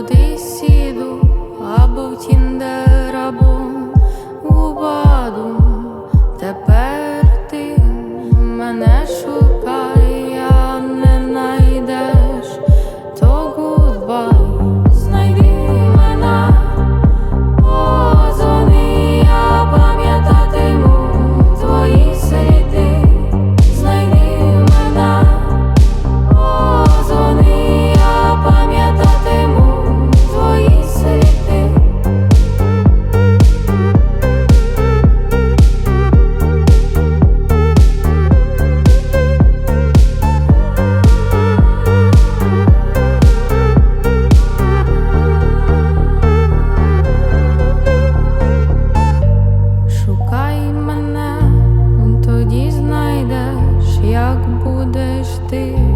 кудись іду, або в тіндер, або у баду. Тепер ти мене шукай, а не найдеш, то гудба. there.